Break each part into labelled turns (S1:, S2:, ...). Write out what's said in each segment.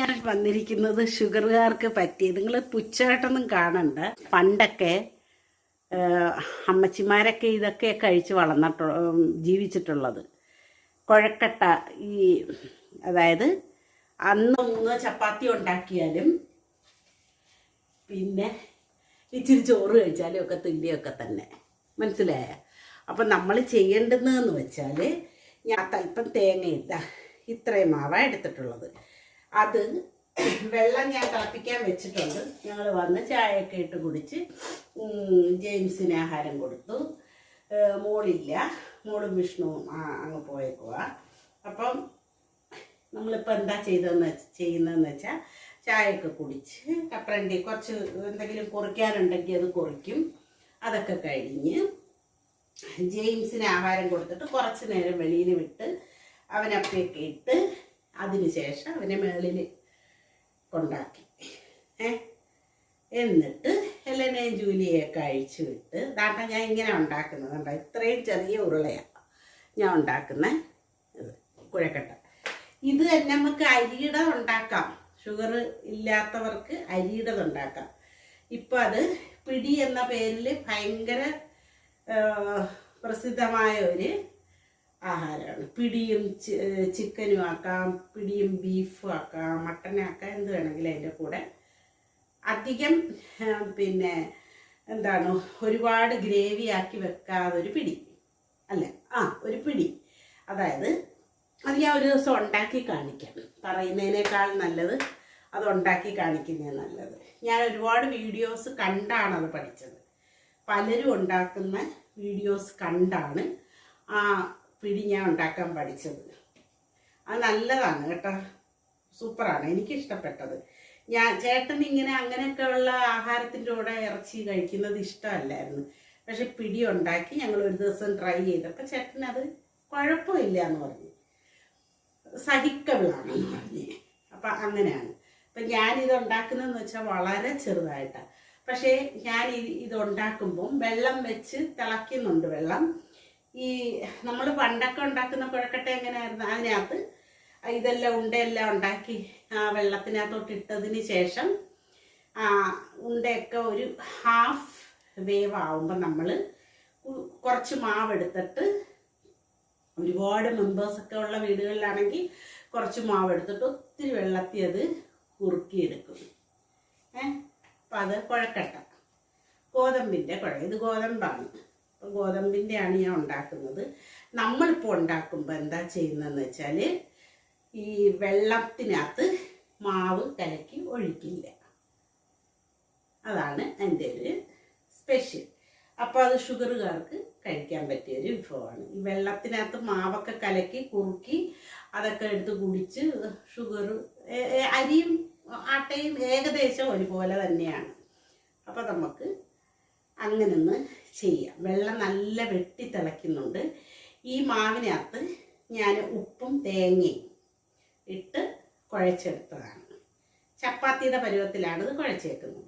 S1: ഞാൻ വന്നിരിക്കുന്നത് ഷുഗറുകാർക്ക് പറ്റി നിങ്ങൾ പുച്ഛമായിട്ടൊന്നും കാണണ്ട. പണ്ടൊക്കെ അമ്മച്ചിമാരൊക്കെ ഇതൊക്കെ കഴിച്ച് വളർന്നിട്ടു ജീവിച്ചിട്ടുള്ളത്. കുഴക്കട്ട ഈ അതായത് അന്ന് മൂന്ന് ചപ്പാത്തി ഉണ്ടാക്കിയാലും പിന്നെ ഇച്ചിരി ചോറ് കഴിച്ചാലും ഒക്കെ തുല്യമൊക്കെ തന്നെ. മനസ്സിലായ? അപ്പം നമ്മൾ ചെയ്യേണ്ടതെന്ന് വെച്ചാൽ ഞാൻ തൽപ്പം തേങ്ങ ഇട്ട ഇത്രയും മാവാണ് എടുത്തിട്ടുള്ളത്. അത് വെള്ളം ഞാൻ തിളപ്പിക്കാൻ വെച്ചിട്ടുണ്ട്. ഞങ്ങൾ വന്ന് ചായയൊക്കെ ഇട്ട് കുടിച്ച് ജെയിംസിന് ആഹാരം കൊടുത്തു. മോളില്ല. മോളും വിഷ്ണുവും അങ്ങ് പോയേക്കുക അപ്പം നമ്മളിപ്പോൾ എന്താ ചെയ്തതെന്ന് ചെയ്യുന്നതെന്ന് വെച്ചാൽ ചായയൊക്കെ കുടിച്ച് കപ്പലണ്ടി കുറച്ച് എന്തെങ്കിലും കുറിക്കാനുണ്ടെങ്കിൽ അത് കുറിക്കും. അതൊക്കെ കഴിഞ്ഞ് ജെയിംസിന് ആഹാരം കൊടുത്തിട്ട് കുറച്ച് നേരം വെളിയിൽ വിട്ട് അവനപ്പയൊക്കെ ഇട്ട് അതിന് ശേഷം അവനെ മേളിൽ കൊണ്ടാക്കി. ഏ? എന്നിട്ട് ഹെലനയും ജൂലിയൊക്കെ അഴിച്ചു വിട്ട് ദാണ്ട ഞാൻ ഇങ്ങനെ ഉണ്ടാക്കുന്നത് കണ്ടോ? ഇത്രയും ചെറിയ ഉരുളയാണ് ഞാൻ ഉണ്ടാക്കുന്ന ഇത് കുഴക്കട്ട. ഇത് നമുക്ക് അരിയുടെ ഉണ്ടാക്കാം. ഷുഗർ ഇല്ലാത്തവർക്ക് അരിയുടെ ഉണ്ടാക്കാം. ഇപ്പം അത് പിടി എന്ന പേരിൽ ഭയങ്കര പ്രസിദ്ധമായ ഒരു ആഹാരമാണ്. പിടിയും ചിക്കനും ആക്കാം പിടിയും ബീഫും ആക്കാം മട്ടനാക്കാം എന്ത് വേണമെങ്കിലും അതിന്റെ കൂടെ. അധികം പിന്നെ എന്താണ് ഒരുപാട് ഗ്രേവി ആക്കി വെക്കാതെ ഒരു പിടി അല്ല? ആ ഒരു പിടി. അതായത് അത് ഞാൻ ഒരു ദിവസം ഉണ്ടാക്കി കാണിക്കാം. പറയുന്നതിനേക്കാൾ നല്ലത് അത് ഉണ്ടാക്കി കാണിക്കുന്നതാണ് നല്ലത്. ഞാൻ ഒരുപാട് വീഡിയോസ് കണ്ടാണ് അത് പഠിച്ചത്. പലരും ഉണ്ടാക്കുന്ന വീഡിയോസ് കണ്ടാണ് ആ പിടി ഞാൻ ഉണ്ടാക്കാൻ പഠിച്ചത്. അത് നല്ലതാണ് കേട്ടോ. സൂപ്പറാണ്. എനിക്ക് ഇഷ്ടപ്പെട്ടത് ഞാൻ ചേട്ടൻ ഇങ്ങനെ അങ്ങനെയൊക്കെയുള്ള ആഹാരത്തിന്റെ കൂടെ ഇറച്ചി കഴിക്കുന്നത് ഇഷ്ടമല്ലായിരുന്നു. പക്ഷെ പിടി ഉണ്ടാക്കി ഞങ്ങൾ ഒരു ദിവസം ട്രൈ ചെയ്തപ്പോൾ ചേട്ടൻ അത് കുഴപ്പമില്ല എന്ന് പറഞ്ഞു. സഹിക്കബിളാണ് എന്ന് പറഞ്ഞു. അപ്പം അങ്ങനെയാണ്. അപ്പം ഞാനിത് ഉണ്ടാക്കുന്നതെന്ന് വെച്ചാൽ വളരെ ചെറുതായിട്ടാണ്. പക്ഷേ ഞാൻ ഇത് ഉണ്ടാക്കുമ്പം വെള്ളം വെച്ച് തിളയ്ക്കുന്നുണ്ട് വെള്ളം. ഈ നമ്മൾ പണ്ടൊക്കെ ഉണ്ടാക്കുന്ന കുഴക്കട്ട എങ്ങനെയായിരുന്നു? അതിനകത്ത് ഇതെല്ലാം ഉണ്ടയെല്ലാം ഉണ്ടാക്കി ആ വെള്ളത്തിനകത്തോട്ട് ഇട്ടതിന് ശേഷം ആ ഉണ്ടയൊക്കെ ഒരു ഹാഫ് വേവ് ആവുമ്പോൾ നമ്മൾ കുറച്ച് മാവ് എടുത്തിട്ട് ഒരുപാട് മെമ്പേഴ്സൊക്കെ ഉള്ള വീടുകളിലാണെങ്കിൽ കുറച്ച് മാവ് എടുത്തിട്ട് ഒത്തിരി വെള്ളത്തിൽ അത് കുറുക്കിയെടുക്കും. ഏ? അപ്പം അത് കുഴക്കട്ട ഗോതമ്പിന്റെ കുഴ ഇത് ഗോതമ്പാണ്. ഗോതമ്പിന്റെയാണ് ഞാൻ ഉണ്ടാക്കുന്നത്. നമ്മളിപ്പോൾ ഉണ്ടാക്കുമ്പോൾ എന്താ ചെയ്യുന്നതെന്ന് വെച്ചാൽ ഈ വെള്ളത്തിനകത്ത് മാവ് കലക്കി ഒഴിക്കില്ല. അതാണ് എന്റെ ഒരു സ്പെഷ്യൽ അപ്പോൾ അത് ഷുഗറുകാർക്ക് കഴിക്കാൻ പറ്റിയ ഒരു വിഭവമാണ്. ഈ വെള്ളത്തിനകത്ത് മാവൊക്കെ കലക്കി കുറുക്കി അതൊക്കെ എടുത്ത് കുടിച്ച് ഷുഗർ അരിയും ആട്ടയും ഏകദേശം ഒരുപോലെ തന്നെയാണ്. അപ്പോൾ നമുക്ക് അങ്ങനെ ഒന്ന് ചെയ്യാം. വെള്ളം നല്ല വെട്ടി തിളയ്ക്കുന്നുണ്ട്. ഈ മാവിനകത്ത് ഞാൻ ഉപ്പും തേങ്ങയും ഇട്ട് കുഴച്ചെടുത്തതാണ്. ചപ്പാത്തിയുടെ പരുവത്തിലാണ് ഇത് കുഴച്ചേക്കുന്നത്.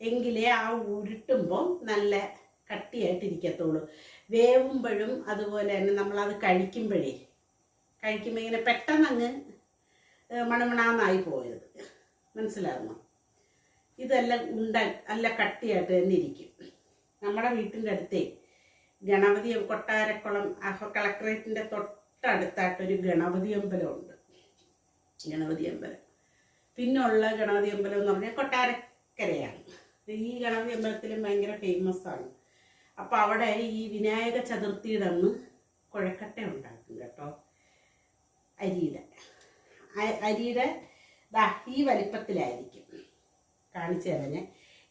S1: എങ്കിലേ ആ ഉരുട്ടുമ്പോൾ നല്ല കട്ടിയായിട്ടിരിക്കത്തുള്ളൂ വേവുമ്പോഴും അതുപോലെ തന്നെ നമ്മളത് കഴിക്കുമ്പോഴേ കഴിക്കുമ്പോൾ ഇങ്ങനെ പെട്ടെന്ന് അങ്ങ് മണമണാന്നായി പോയത്. മനസ്സിലാകുമോ ഇതെല്ലാം ഉണ്ട നല്ല കട്ടിയായിട്ട് തന്നെ ഇരിക്കും. നമ്മുടെ വീട്ടിന്റെ അടുത്തേ ഗണപതി കൊട്ടാരക്കുളം കളക്ടറേറ്റിന്റെ തൊട്ടടുത്തായിട്ടൊരു ഗണപതി അമ്പലമുണ്ട്. ഗണപതി അമ്പലം. പിന്നുള്ള ഗണപതി അമ്പലം എന്ന് പറഞ്ഞാൽ കൊട്ടാരക്കരയാണ്. ഈ ഗണപതി അമ്പലത്തിലും ഭയങ്കര ഫേമസ് ആണ്. അപ്പോൾ അവിടെ ഈ വിനായക ചതുർത്ഥിയുടെ അന്ന് കുഴക്കട്ട ഉണ്ടാക്കും കേട്ടോ. അരിയുടെ. അരിയുടെ ദാ ഈ വലിപ്പത്തിലായിരിക്കും. കാണിച്ചു തരാനെ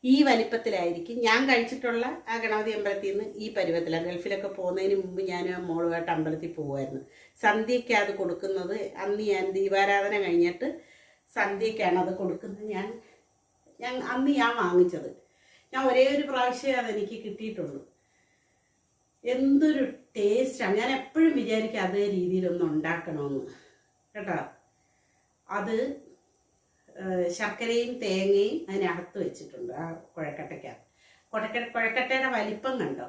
S1: ഈ വലിപ്പത്തിലായിരിക്കും ഞാൻ കഴിച്ചിട്ടുള്ള ആ ഗണപതി അമ്പലത്തിൽ നിന്ന് ഈ പരുവത്തിലാണ് ഗൾഫിലൊക്കെ പോകുന്നതിന് മുമ്പ് ഞാൻ മോളുമായിട്ട് അമ്പലത്തിൽ പോകുമായിരുന്നു സന്ധ്യയ്ക്ക് അത് കൊടുക്കുന്നത് അന്ന് ഞാൻ ദീപാരാധന കഴിഞ്ഞിട്ട് സന്ധ്യയ്ക്കാണ് അത് കൊടുക്കുന്നത് ഞാൻ ഞാൻ അന്ന് ഞാൻ വാങ്ങിച്ചത്. ഞാൻ ഒരേ ഒരു പ്രാവശ്യമേ അതെനിക്ക് കിട്ടിയിട്ടുള്ളൂ. എന്തൊരു ടേസ്റ്റാണ് ഞാൻ എപ്പോഴും വിചാരിക്കും അതേ രീതിയിലൊന്ന് ഉണ്ടാക്കണമെന്ന് കേട്ടോ? അത് ശർക്കരയും തേങ്ങയും അതിനകത്ത് വെച്ചിട്ടുണ്ട് ആ കുഴക്കട്ടയ്ക്കകത്ത്. കുഴക്ക കുഴക്കട്ടയുടെ വലിപ്പം കണ്ടോ?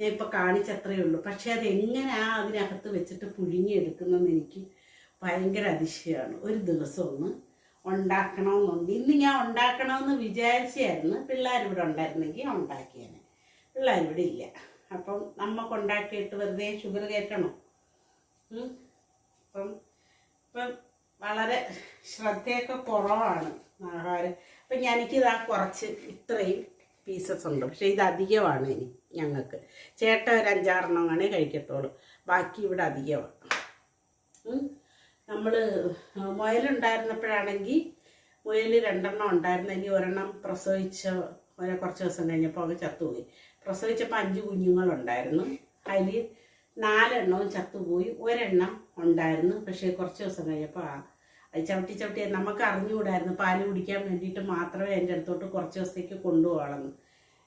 S1: ഞാൻ ഇപ്പോൾ കാണിച്ചത്രയേ ഉള്ളൂ. പക്ഷേ അത് എങ്ങനെയാ അതിനകത്ത് വെച്ചിട്ട് പുഴുങ്ങിയെടുക്കുന്നതെന്ന് എനിക്ക് ഭയങ്കര അതിശയമാണ്. ഒരു ദിവസം ഒന്ന് ഉണ്ടാക്കണമെന്നുണ്ട്. ഇന്ന് ഞാൻ ഉണ്ടാക്കണമെന്ന് വിചാരിച്ചായിരുന്നു പിള്ളേരിവിടെ ഉണ്ടായിരുന്നെങ്കിൽ ഉണ്ടാക്കിയേനെ. പിള്ളേരിവിടെ ഇല്ല. അപ്പം നമുക്ക് ഉണ്ടാക്കിയിട്ട് വെറുതെ ഷുഗർ കയറ്റണം. അപ്പം ഇപ്പം വളരെ ശ്രദ്ധയൊക്കെ കുറവാണ് ആഹാരം അപ്പം എനിക്കിതാ കുറച്ച് ഇത്രയും പീസസ് ഉണ്ട്. പക്ഷേ ഇത് അധികമാണ് ഇനി ഞങ്ങൾക്ക്. ചേട്ട ഒരു അഞ്ചാറെണ്ണമാണ് കഴിക്കത്തുള്ളൂ ബാക്കി ഇവിടെ അധികമാണ് നമ്മൾ മുയലുണ്ടായിരുന്നപ്പോഴാണെങ്കിൽ മുയൽ രണ്ടെണ്ണം ഉണ്ടായിരുന്നെങ്കിൽ ഒരെണ്ണം പ്രസവിച്ച ഒരു കുറച്ച് ദിവസം കഴിഞ്ഞപ്പോൾ അത് ചത്തുപോയി. പ്രസവിച്ചപ്പോൾ അഞ്ച് കുഞ്ഞുങ്ങളുണ്ടായിരുന്നു. അതിൽ നാലെണ്ണവും ചത്തുപോയി. ഒരെണ്ണം ഉണ്ടായിരുന്നു. പക്ഷേ കുറച്ച് ദിവസം കഴിഞ്ഞപ്പോൾ അത് ചവിട്ടി ചവിട്ടി നമുക്ക് അറിഞ്ഞുകൂടായിരുന്നു. പാൽ കുടിക്കാൻ വേണ്ടിയിട്ട് മാത്രമേ എന്റെ അടുത്തോട്ട് കുറച്ച് ദിവസത്തേക്ക് കൊണ്ടുപോകണമെന്ന്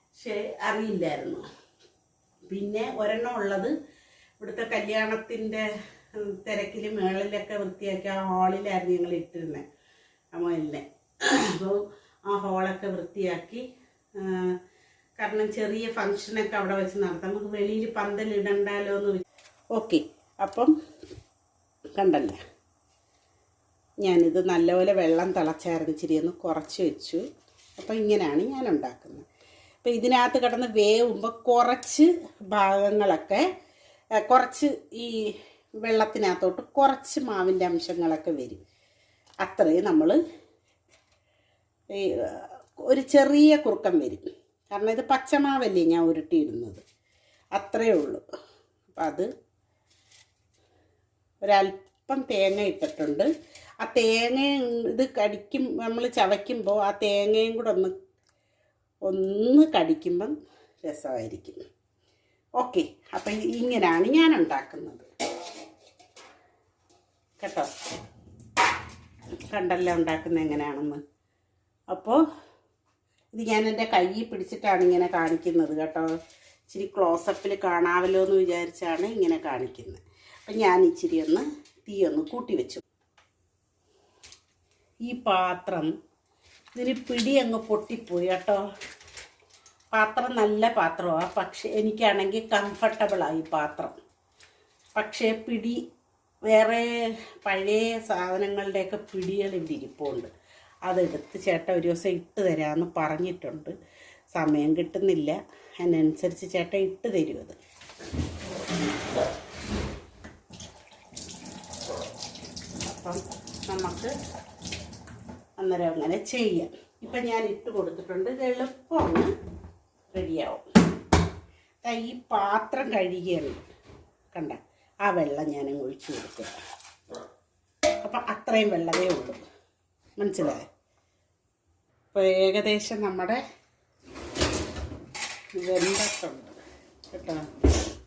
S1: പക്ഷേ അറിയില്ലായിരുന്നു. പിന്നെ ഒരെണ്ണം ഉള്ളത് ഇവിടുത്തെ കല്യാണത്തിന്റെ തിരക്കിൽ മേളിലൊക്കെ വൃത്തിയാക്കി ആ ഹാളിലായിരുന്നു ഞങ്ങൾ ഇട്ടിരുന്നത് അമ്മ എന്നെ അപ്പോൾ ആ ഹാളൊക്കെ വൃത്തിയാക്കി കാരണം ചെറിയ ഫങ്ഷനൊക്കെ അവിടെ വെച്ച് നടത്താം. നമുക്ക് വെളിയിൽ പന്തലിടണ്ടല്ലോ എന്ന് ഓക്കെ അപ്പം കണ്ടല്ലേ? ഞാനിത് നല്ലപോലെ വെള്ളം തിളച്ചായിരുന്നു. ഇച്ചിരി ഒന്ന് കുറച്ച് വെച്ചു. അപ്പം ഇങ്ങനെയാണ് ഞാൻ ഉണ്ടാക്കുന്നത്. അപ്പം ഇതിനകത്ത് കിടന്ന് വേവുമ്പോൾ കുറച്ച് ഭാഗങ്ങളൊക്കെ കുറച്ച് ഈ വെള്ളത്തിനകത്തോട്ട് കുറച്ച് മാവിന്റെ അംശങ്ങളൊക്കെ വരും. അത്രയും നമ്മൾ ഒരു ചെറിയ കുറുക്കം വരും. കാരണം ഇത് പച്ചമാവല്ലേ ഞാൻ ഉരുട്ടിയിടുന്നത്. അത്രയേ ഉള്ളൂ. അപ്പം അത് ഒരല്പം തേങ്ങ ഇട്ടിട്ടുണ്ട്. ആ തേങ്ങ ഇത് കടിക്കും നമ്മൾ ചവയ്ക്കുമ്പോൾ ആ തേങ്ങയും കൂടെ ഒന്ന് ഒന്ന് കടിക്കുമ്പം രസമായിരിക്കും. ഓക്കെ അപ്പം ഇങ്ങനെയാണ് ഞാൻ ഉണ്ടാക്കുന്നത്. കേട്ടോ? കണ്ടല്ലോ ഉണ്ടാക്കുന്നത് എങ്ങനെയാണെന്ന്. അപ്പോൾ ഇത് ഞാൻ എന്റെ കയ്യിൽ പിടിച്ചിട്ടാണ് ഇങ്ങനെ കാണിക്കുന്നത് കേട്ടോ. ഇച്ചിരി ക്ലോസപ്പിൽ കാണാമല്ലോ എന്ന് വിചാരിച്ചാണ് ഇങ്ങനെ കാണിക്കുന്നത്. അപ്പം ഞാൻ ഇച്ചിരി ഒന്ന് തീ ഒന്ന് കൂട്ടി വെച്ചു. ഈ പാത്രം ഇതിന് പിടി അങ്ങ് പൊട്ടിപ്പോയി കേട്ടോ. പാത്രം നല്ല പാത്രമാണ് പക്ഷേ എനിക്കാണെങ്കിൽ കംഫർട്ടബിളായി പാത്രം. പക്ഷേ പിടി വേറെ പഴയ സാധനങ്ങളുടെയൊക്കെ പിടികൾ ഇവിടെ ഇരിപ്പുണ്ട്. അതെടുത്ത് ചേട്ട ഒരു ദിവസം ഇട്ട് തരാമെന്ന് പറഞ്ഞിട്ടുണ്ട്. സമയം കിട്ടുന്നില്ല. അതിനനുസരിച്ച് ചേട്ട ഇട്ട് തരും അത്. അപ്പം നമുക്ക് അന്നേരം അങ്ങനെ ചെയ്യാം. ഇപ്പം ഞാൻ ഇട്ട് കൊടുത്തിട്ടുണ്ട്. ഇത് എളുപ്പമാണ്. റെഡിയാവും. ഈ പാത്രം കഴുകിയാണ്. കണ്ട ആ വെള്ളം ഞാൻ ഒഴിച്ചു കൊടുക്കുക. അപ്പം അത്രയും വെള്ളമേ ഉള്ളൂ. മനസ്സിലായോ? അപ്പോൾ ഏകദേശം നമ്മുടെ വെന്തട്ടുണ്ട് കേട്ടോ.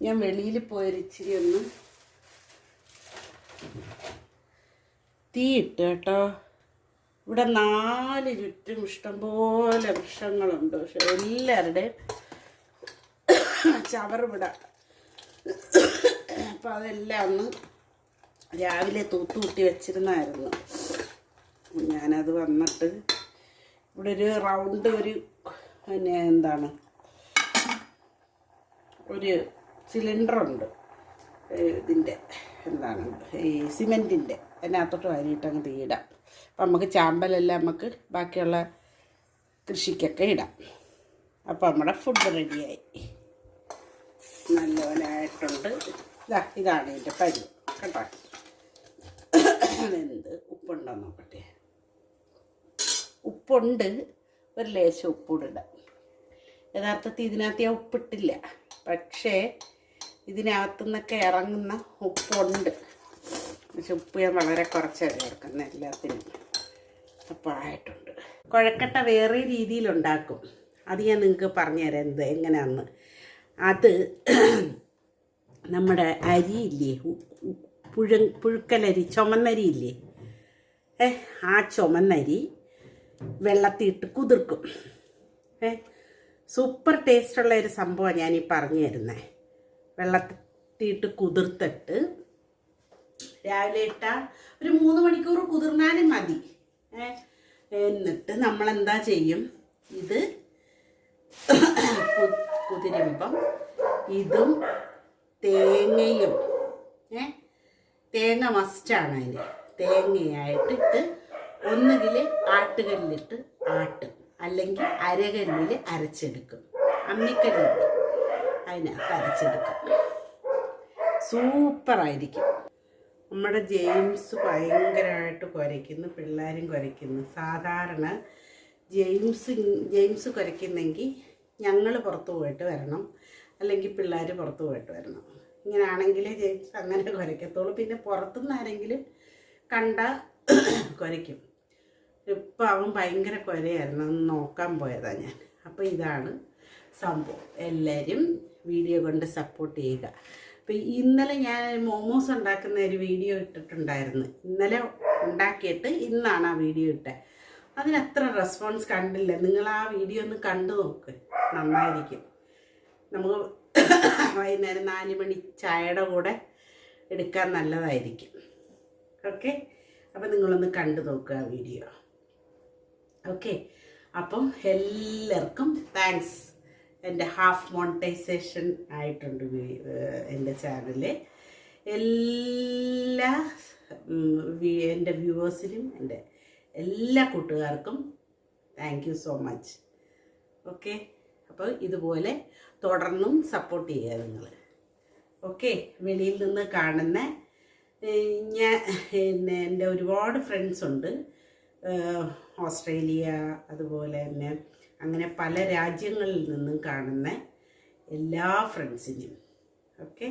S1: ഞാൻ വെളിയിൽ പോയിരിച്ചിരി ഒന്ന് തീയിട്ട് കേട്ടോ. ഇവിടെ നാല് ചുറ്റും ഇഷ്ടംപോലെ വൃക്ഷങ്ങളുണ്ട്. പക്ഷെ എല്ലാവരുടെയും ചവറിവിട. അപ്പം അതെല്ലാം ഒന്ന് രാവിലെ തൂത്തുകൂട്ടി വെച്ചിരുന്നായിരുന്നു. ഞാനത് വന്നിട്ട് ഇവിടെ ഒരു റൗണ്ട് ഒരു പിന്നെ എന്താണ്? ഒരു സിലിണ്ടറുണ്ട്. ഇതിന്റെ എന്താണ്? ഈ സിമെന്റിന്റെ. അതിനകത്തോട്ട് വാരിയിട്ട് അങ്ങ് തീടാം അപ്പം നമുക്ക് ചാമ്പലെല്ലാം നമുക്ക് ബാക്കിയുള്ള കൃഷിക്കൊക്കെ ഇടാം. അപ്പം നമ്മുടെ ഫുഡ് റെഡിയായി നല്ലപോലെ ആയിട്ടുണ്ട് ഇതാ ഇതാണ് ഇതിന്റെ പരി കേട്ടോ? എന്ത് ഉപ്പുണ്ടോ നോക്കട്ടെ. ഉപ്പുണ്ട് ഒരു ലേശം ഉപ്പിടുക യഥാർത്ഥത്തിൽ ഇതിനകത്ത് ഞാൻ ഉപ്പിട്ടില്ല. പക്ഷേ ഇതിനകത്തു നിന്നൊക്കെ ഇറങ്ങുന്ന ഉപ്പുണ്ട്. പക്ഷെ ഉപ്പ് ഞാൻ വളരെ കുറച്ചാണ് ചേർക്കുന്നത് എല്ലാത്തിനും അപ്പോഴായിട്ടുണ്ട് കുഴക്കട്ട വേറെ രീതിയിലുണ്ടാക്കും. അത് ഞാൻ നിങ്ങൾക്ക് പറഞ്ഞുതരാം എന്ത് എങ്ങനെയാന്ന്. അത് നമ്മുടെ അരിയില്ലേ പുഴ പുഴുക്കലരി ചുമന്നരിയില്ലേ ഏ ആ ചുമന്നരി വെള്ളത്തിയിട്ട് കുതിർക്കും. ഏ? സൂപ്പർ ടേസ്റ്റുള്ള ഒരു സംഭവമാണ് ഞാൻ ഈ പറഞ്ഞു തരുന്നത് വെള്ളത്തിയിട്ട് കുതിർത്തിട്ട് രാവിലെ ഇട്ടാൽ ഒരു മൂന്ന് മണിക്കൂർ കുതിർന്നാലും മതി. എന്നിട്ട് നമ്മൾ എന്താ ചെയ്യും? ഇത് കുതിരുമ്പം ഇതും തേങ്ങയും. ഏ? തേങ്ങ മസ്റ്റാണ് അതിന്. തേങ്ങയായിട്ടിട്ട് ഒന്നുകിൽ ആട്ടുകല്ലിട്ട് ആട്ടും. അല്ലെങ്കിൽ അരകല്ലിൽ അരച്ചെടുക്കും. അമ്മിക്കല്ലിട്ട് അതിനകത്ത് അരച്ചെടുക്കും. സൂപ്പറായിരിക്കും. നമ്മുടെ ജെയിംസ് ഭയങ്കരമായിട്ട് കുരയ്ക്കുന്നു പിള്ളേരും കുരയ്ക്കുന്നു. സാധാരണ ജെയിംസ് ജെയിംസ് കുരയ്ക്കുന്നെങ്കിൽ ഞങ്ങൾ പുറത്ത് പോയിട്ട് വരണം. അല്ലെങ്കിൽ പിള്ളേർ പുറത്ത് പോയിട്ട് വരണം. ഇങ്ങനെയാണെങ്കിൽ ജെയിംസ് അങ്ങനെ കുരയ്ക്കത്തുള്ളൂ. പിന്നെ പുറത്തുനിന്ന് ആരെങ്കിലും കണ്ട കുരയ്ക്കും. ഇപ്പം അവൻ ഭയങ്കര കുരയായിരുന്നു. ഒന്ന് നോക്കാൻ പോയതാണ് ഞാൻ. അപ്പോൾ ഇതാണ് സംഭവം. എല്ലാവരും വീഡിയോ കൊണ്ട് സപ്പോർട്ട് ചെയ്യുക. അപ്പം ഇന്നലെ ഞാൻ മോമോസ് ഉണ്ടാക്കുന്ന ഒരു വീഡിയോ ഇട്ടിട്ടുണ്ടായിരുന്നു. ഇന്നലെ ഉണ്ടാക്കിയിട്ട് ഇന്നാണ് ആ വീഡിയോ ഇട്ടത് അതിന് അത്ര റെസ്പോൺസ് കണ്ടില്ല. നിങ്ങൾ ആ വീഡിയോ ഒന്ന് കണ്ടു നോക്ക്. നന്നായിരിക്കും. നമുക്ക് വൈകുന്നേരം നാല് മണി ചായയുടെ കൂടെ എടുക്കാൻ നല്ലതായിരിക്കും. ഓക്കെ അപ്പം നിങ്ങളൊന്ന് കണ്ടു നോക്കുക ആ വീഡിയോ ഓക്കെ അപ്പം എല്ലാവർക്കും താങ്ക്സ് എന്റെ ഹാഫ് മോണിറ്റൈസേഷൻ ആയിട്ടുണ്ട് എന്റെ ചാനലിൽ എല്ലാ എന്റെ വ്യൂവേഴ്സിനും എന്റെ എല്ലാ കൂട്ടുകാർക്കും thank you so much okay അപ്പോൾ ഇതുപോലെ തുടർന്നും സപ്പോർട്ട് ചെയ്യുക നിങ്ങൾ. ഓക്കെ വെളിയിൽ നിന്ന് കാണുന്ന ഞാൻ എന്റെ ഒരുപാട് ഫ്രണ്ട്സ് ഉണ്ട്. ഓസ്ട്രേലിയ അതുപോലെ തന്നെ അങ്ങനെ പല രാജ്യങ്ങളിൽ നിന്നും കാണുന്ന എല്ലാ ഫ്രണ്ട്സിനും ഓക്കെ?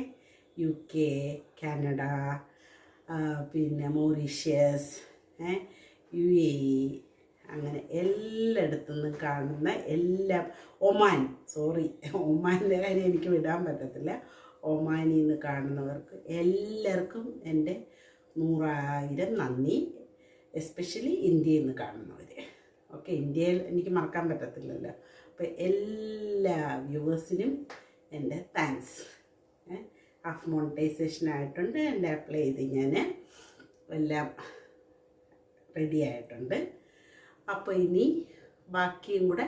S1: യു കെ കാനഡ പിന്നെ മൗറീഷ്യസ് യു എ ഇ അങ്ങനെ എല്ലായിടത്തു നിന്നും കാണുന്ന എല്ലാം ഒമാൻ സോറി ഒമാന്റെ കാര്യം എനിക്ക് വിടാൻ പറ്റത്തില്ല. ഒമാനിൽ നിന്ന് കാണുന്നവർക്ക് എല്ലാവർക്കും എന്റെ നൂറായിരം നന്ദി. എസ്പെഷ്യലി ഇന്ത്യയിൽ നിന്ന് കാണുന്നവർ ഓക്കെ ഇന്ത്യയിൽ എനിക്ക് മറക്കാൻ പറ്റത്തില്ലല്ലോ. അപ്പോൾ എല്ലാ വ്യൂവേഴ്സിനും എന്റെ താങ്ക്സ് ഹാഫ് മോണിറ്റൈസേഷൻ ആയിട്ടുണ്ട് എന്റെ അപ്ലൈ ചെയ്ത് ഞാൻ എല്ലാം റെഡി ആയിട്ടുണ്ട്. അപ്പോൾ ഇനി ബാക്കിയും കൂടെ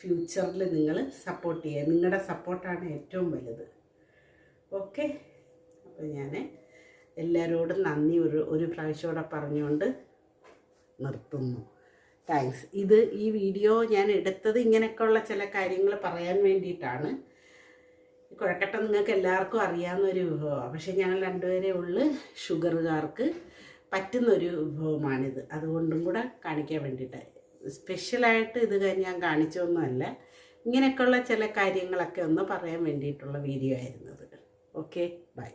S1: ഫ്യൂച്ചറിൽ നിങ്ങൾ സപ്പോർട്ട് ചെയ്യുക. നിങ്ങളുടെ സപ്പോർട്ടാണ് ഏറ്റവും വലുത്. ഓക്കെ അപ്പോൾ ഞാൻ എല്ലാവരോടും നന്ദി. ഒരു ഒരു പ്രാവശ്യം പറഞ്ഞുകൊണ്ട് നിർത്തുന്നു. താങ്ക്സ് ഇത് ഈ വീഡിയോ ഞാൻ എടുത്തത് ഇങ്ങനെയൊക്കെയുള്ള ചില കാര്യങ്ങൾ പറയാൻ വേണ്ടിയിട്ടാണ്. കുഴക്കട്ട നിങ്ങൾക്ക് എല്ലാവർക്കും അറിയാവുന്ന ഒരു വിഭവമാണ്. പക്ഷേ ഞങ്ങൾ രണ്ടുപേരെ ഉള്ളു ഷുഗറുകാർക്ക് പറ്റുന്നൊരു വിഭവമാണിത്. അതുകൊണ്ടും കൂടെ കാണിക്കാൻ വേണ്ടിയിട്ട്. സ്പെഷ്യലായിട്ട് ഇത് ഞാൻ കാണിച്ചൊന്നുമല്ല ഇങ്ങനെയൊക്കെയുള്ള ചില കാര്യങ്ങളൊക്കെ ഒന്ന് പറയാൻ വേണ്ടിയിട്ടുള്ള വീഡിയോ ആയിരുന്നത് ഓക്കെ ബൈ